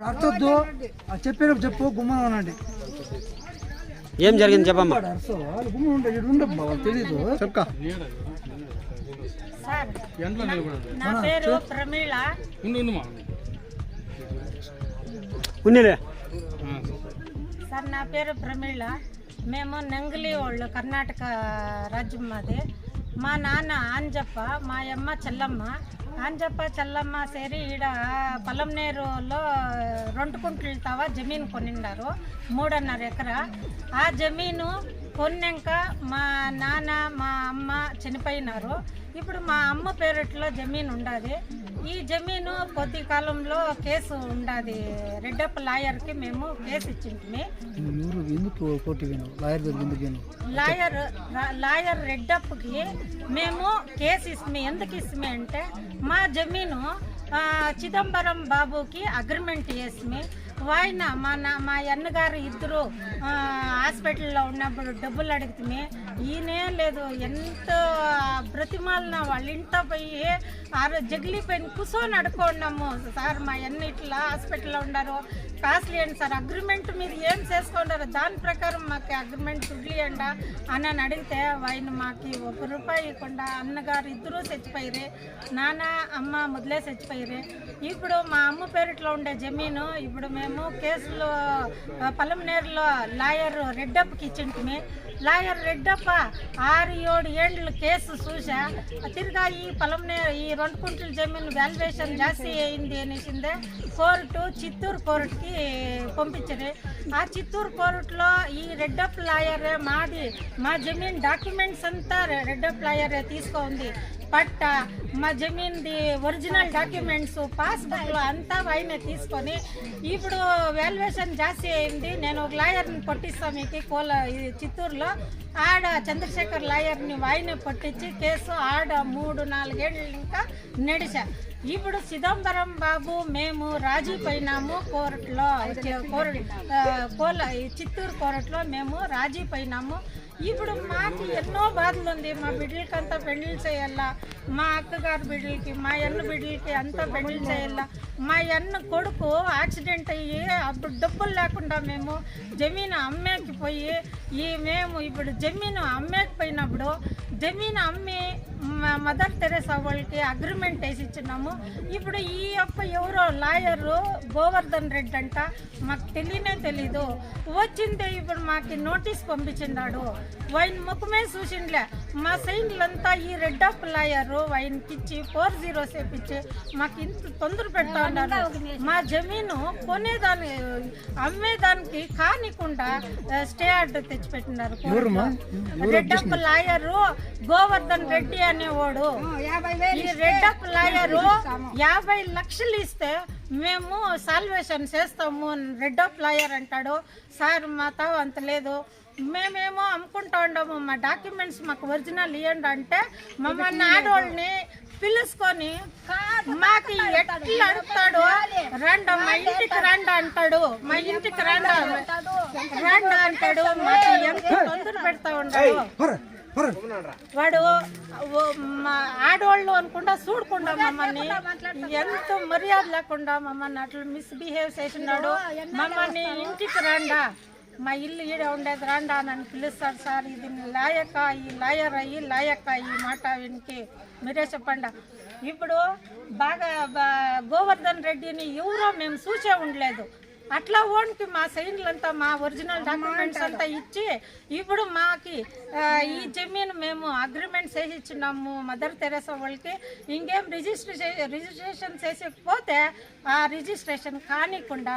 అర్థొద్దు చెప్పేటప్పుడు చెప్పు గుమ్మం అనండి. ఏం జరిగింది చెప్పమ్మా. గుమ్మం ఉండే వాళ్ళకి తెలీదు. సార్ నా పేరు ప్రమీళ. ఉన్నిలే. సార్ నా పేరు ప్రమీళ. మేము నంగిలి వాళ్ళు కర్ణాటక రాజ్యం మాది. మా నాన్న ఆంజప్ప మా అమ్మ చెల్లమ్మ. ఆంజప్ప చెల్లమ్మ సేరి ఈడ పొలంనేరులో రెండు కుంటలు తవా జమీన్ కొనిండారు. మూడున్నర ఎకరా. ఆ జమీను కొన్నాక మా నాన్న మా అమ్మ చనిపోయినారు. ఇప్పుడు మా అమ్మ పేరెట్లో జమీన్ ఉండాది ఈ జమీను కొద్ది కాలంలో కేసు ఉండాది. రెడ్డప్ప లాయర్కి మేము కేసు ఇచ్చింటిమి. ఎందుకు లాయర్ లాయర్ రెడ్డప్పకి మేము కేసు ఇస్తాము ఎందుకు ఇస్తామే అంటే మా జమీను చిదంబరం బాబుకి అగ్రిమెంట్ చేసి ఆయన మా నా మా అన్నగారు ఇద్దరు హాస్పిటల్లో ఉన్నప్పుడు డబ్బులు అడిగితే ఈయనే లేదు ఎంత బ్రతిమాలిన వాళ్ళ. ఇంట పోయి ఆరో జగిలిపోయిన కూర్చొని అడుకోన్నాము సార్ మా అన్ని ఇట్లా హాస్పిటల్లో ఉన్నారు కాస్ట్లీ అండి సార్. అగ్రిమెంట్ మీరు ఏం చేసుకున్నారు దాని ప్రకారం మాకు అగ్రిమెంట్ ఇవ్వండి అని అని అడిగితే ఆయన మాకు ఒక రూపాయి ఇవ్వకుండా అన్నగారు ఇద్దరూ చచ్చిపోయారు నాన్న అమ్మ మొదలే చచ్చిపోయారు. ఇప్పుడు మా అమ్మ పేరిట్లో ఉండే జమీను ఇప్పుడు మేము కేసులో ఆ, పలంనేరులో లాయర్ రెడ్డప్పకి ఇచ్చింటిమి. లాయర్ రెడ్డప్ప ఆరు ఏడు ఏండ్లు కేసు చూసా తిరిగా ఈ పొలంనే ఈ రెండు కుంటల జమీన్ వాల్యుయేషన్ జాస్తి అయింది అనేసిందే. కోర్టు చిత్తూరు కోర్టుకి పంపించారు ఆ చిత్తూరు కోర్టులో ఈ రెడ్డప్ లాయర్ మాది మా జమీన్ డాక్యుమెంట్స్ అంతా రెడ్డప్ లాయర్ తీసుకుంది పట్ట మా జమీన్ది ఒరిజినల్ డాక్యుమెంట్స్ పాస్బుక్లు అంతా ఆయనే తీసుకొని ఇప్పుడు వాల్యుయేషన్ జాస్తి అయింది. నేను ఒక లాయర్ని పట్టిస్తాను మీకు కోల చిత్తూరులో. ఆడ చంద్రశేఖర్ లాయర్ని ఆయనే పట్టించి కేసు ఆడ మూడు నాలుగేళ్ళు ఇంకా నడిచా. ఇప్పుడు చిదంబరం బాబు మేము రాజీ పోయినాము కోర్టులో కోర్టు కోల చిత్తూరు కోర్టులో మేము రాజీ పోయినాము. ఇప్పుడు మాకు ఎన్నో బాధలు ఉంది. మా బిడ్డలకంతా పెళ్ళిళ్ళు చేయాలా? మా అక్కగారు బిడ్డలకి మా అన్న బిడ్డలకి అంతా పెళ్ళిళ్ళు చేయాలా? మా అన్న కొడుకు యాక్సిడెంట్ అయ్యి అప్పుడు డబ్బులు లేకుండా మేము జమీన్ అమ్మేకి పోయి ఈ మేము ఇప్పుడు జమీను అమ్మేకి పోయినప్పుడు జమీన్ అమ్మి మదర్ తెరేసా వాళ్ళకి అగ్రిమెంట్ వేసి ఇచ్చినాము. ఇప్పుడు ఈ యొక్క ఎవరో లాయరు గోవర్ధన్ రెడ్డి అంట మాకు తెలియనే తెలీదు. వచ్చిందే ఇప్పుడు మాకు నోటీస్ పంపించిండాడు ఆయన ముఖమే చూసిండ్లే. మా సైన్లంతా ఈ రెడ్ ఆఫ్ లాయరు ఆయనకి ఇచ్చి ఫోర్ జీరో ఇచ్చి మాకు ఇంత తొందర పెడతా ఉన్నారు. మా జమీను కొనేదాని అమ్మేదానికి కానికుండా స్టే ఆర్డర్ తెచ్చిపెట్టినారు. రెడ్ ఆఫ్ లాయరు గోవర్ధన్ రెడ్డి అనేవాడు ఈ రెడ్ ఆఫ్ లాయరు యాభై లక్షలు ఇస్తే మేము సాల్వేషన్ చేస్తాము రెడ్ ఆఫ్ లాయర్ అంటాడు. సార్ మా తావు అంత లేదు. మేమేమో అమ్ముకుంటా ఉండము. మా డాక్యుమెంట్స్ మాకు ఒరిజినల్ ఇవ్వండి అంటే మమ్మల్ని ఆడవాళ్ళని పిలుచుకొని మాకు ఎట్లా అడుగుతాడు రండ మా ఇంటికి రండ అంటాడు. మా ఇంటికి రండ రండ అంటాడు. మాకు ఎంత తొందర పెడతా ఉండడు వాడు మా ఆడవాళ్ళు అనుకుంటా చూడకుండా మమ్మల్ని. ఎంత మర్యాద లేకుండా మమ్మల్ని అట్లా మిస్బిహేవ్ చేసినాడు. మమ్మల్ని ఇంటికి రాండా. మా ఇల్లు ఈడ ఉండేది రాండా నన్ను పిలుస్తాడు సార్. ఇది లాయక ఈ లాయర్ అయ్యి లాయక ఈ మాట వీనికి. మీరే చెప్పండి. ఇప్పుడు బాగా బా- గోవర్ధన్ రెడ్డిని ఎవరో మేము చూసే ఉండలేదు. అట్లా ఓన్కి మా సైన్లంతా మా ఒరిజినల్ డాక్యుమెంట్స్ అంతా ఇచ్చి ఇప్పుడు మాకి ఈ జమీన్ మేము అగ్రిమెంట్ చేసి ఇచ్చినాము మదర్ తెరేసా వాళ్ళకి. ఇంకేం రిజిస్ట్రేషన్ రిజిస్ట్రేషన్ చేసకపోతే ఆ రిజిస్ట్రేషన్ కానికుండా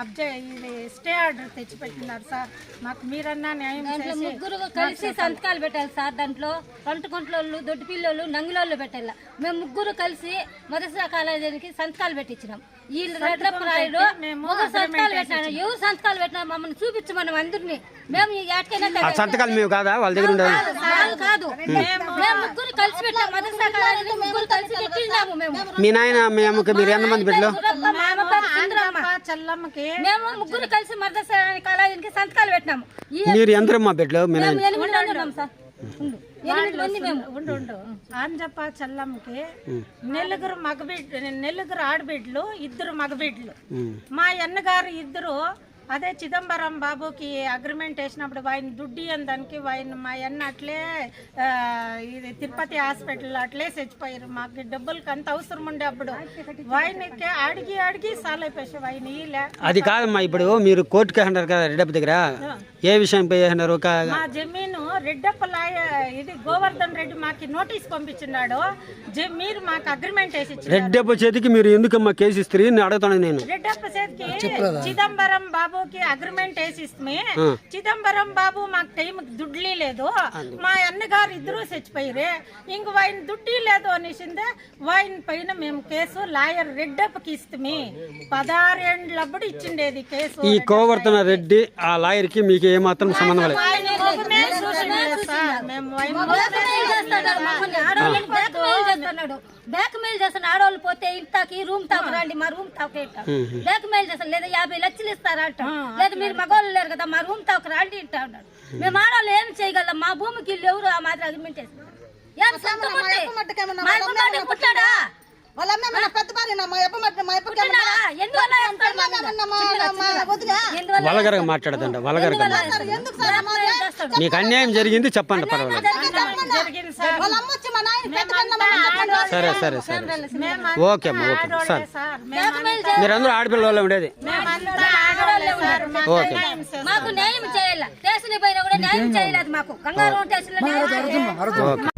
అబ్జె ఇది స్టే ఆర్డర్ తెచ్చిపెట్టినారు సార్. మాకు మీరన్నా న్యాయం ముగ్గురు కలిసి సంతకాలు పెట్టాలి సార్ దాంట్లో. పంట కొంట్లోళ్ళు దొడ్డి పిల్లోళ్ళు నంగులోళ్ళు పెట్టాలి. మేము ముగ్గురు కలిసి మొదటి కాలేజీకి సంతకాలు పెట్టించినాం. మేము ఒక సంతకాలు పెట్టినాడు ఎవరు సంతకాలు పెట్టినా మమ్మల్ని చూపించు మనం అందరినీ. మేము సంతకాలు మేము కాదా? వాళ్ళ దగ్గర ఉండదు కాదు కాదు మేము ముగ్గురు కలిసి పెట్టాం. మొదటి కాలేజీకి ముగ్గురు కలిసి పెట్టినాము మేము. మీ నాయన మీ అమ్మకి మీరు ఎంతమంది బిడ్డలు? చెల్లమ్మకి మేము ముగ్గురు కలిసి కాలేజీకి సంతకాలు పెట్టినాము. మీరు ఎందరమ్మా బిడ్డలు? మీ నాయన. మేము ఎనిమిది మంది ఉన్నాం సార్. ఆంజప్ప చల్లంకి నలుగురు మగబిడ్డ నలుగురు ఆడబిడ్డలు ఇద్దరు మగబిడ్డలు. మా అన్నగారు ఇద్దరు అదే చిదంబరం బాబుకి అగ్రిమెంట్ వేసినప్పుడు ఆయన దుడ్డి దానికి ఆయన మా అన్న అట్లే ఇది తిరుపతి హాస్పిటల్ అట్లే చచ్చిపోయారు. మాకు డబ్బులకి అంత అవసరం ఉండే అప్పుడు. ఆయనకి అడిగి అడిగి సాల్ అయిపోయి ఆయన ఈలే అది కాదమ్మా ఇప్పుడు మీరు కోర్టుకి అన్నారు కదా రెడ్డప్ప దగ్గర. ఏ విషయం పోయి అన్నారు ఒక మా జమీను రెడ్డప్ప లాయ ఇది గోవర్ధన్ రెడ్డి మాకి నోటీస్ పంపించినాడు జ- మీరు మాకు అగ్రిమెంట్ వేసి రెడ్డప్ప చేతికి మీరు ఎందుకమ్మా కేసు ఇస్తారు? అని అడుగుతాను నేను. రెడ్డప్ప చేతికి చిదంబరం బాబుకి అగ్రిమెంట్ వేసి ఇస్తే ఆ. చిదంబరం బాబు మాకు టైం దుడ్లీ లేదు. మా అన్నగారు ఇద్దరు చచ్చిపోయారే. ఇంక వాయిన్ దుడ్డీ లేదు అనేసిందే వాయిన్ పైన మేము కేసు లాయర్ రెడ్డప్పకి ఇస్తే పదహారేండ్లప్పుడు ఇచ్చిండేది కేసు. ఈ కోవర్తన రెడ్డి ఆ లాయర్కి మీకు ఏమాత్రం సంబంధం లేదు. మేము బ్లాక్ మెయిల్ చేస్తున్నాడు ఆడవాళ్ళు పోతే ఇంతకి రూమ్ తాకు రండి మా రూమ్ తాకు బ్లాక్ మెయిల్ చేస్తాడు లేదా యాభై లక్షలు ఇస్తారంట. లేదా మీరు మగవాళ్ళు లేరు కదా మా రూమ్ తాకు రండి ఇంటా ఉన్నాడు మేము. ఆడవాళ్ళు ఏం చేయగలం? మా భూమికి ఇల్లు ఎవరు ఆ మాత్రం అగ్రిమెంట్ చేస్తున్నారు పుట్టాడా? వలగరగా మాట్లాడదండి మాట్లాడండి. మీకు అన్యాయం జరిగింది చెప్పండి పర్వాలేదు. జరిగింది సార్. సరే సరే ఓకే అమ్మా ఓకే సరే. మీరందరూ ఆడపిల్ల వాళ్ళే ఉండేది. మేమంతా ఆడవాళ్ళే సార్. మాకు ఓకే. న్యాయం చేస్తారు. మాకు న్యాయం చేయాలి. స్టేషన్ పోయినా కూడా న్యాయం చేయలేదు మాకు. కంగారు స్టేషన్లో న్యాయం చేయాలి. ఓకే.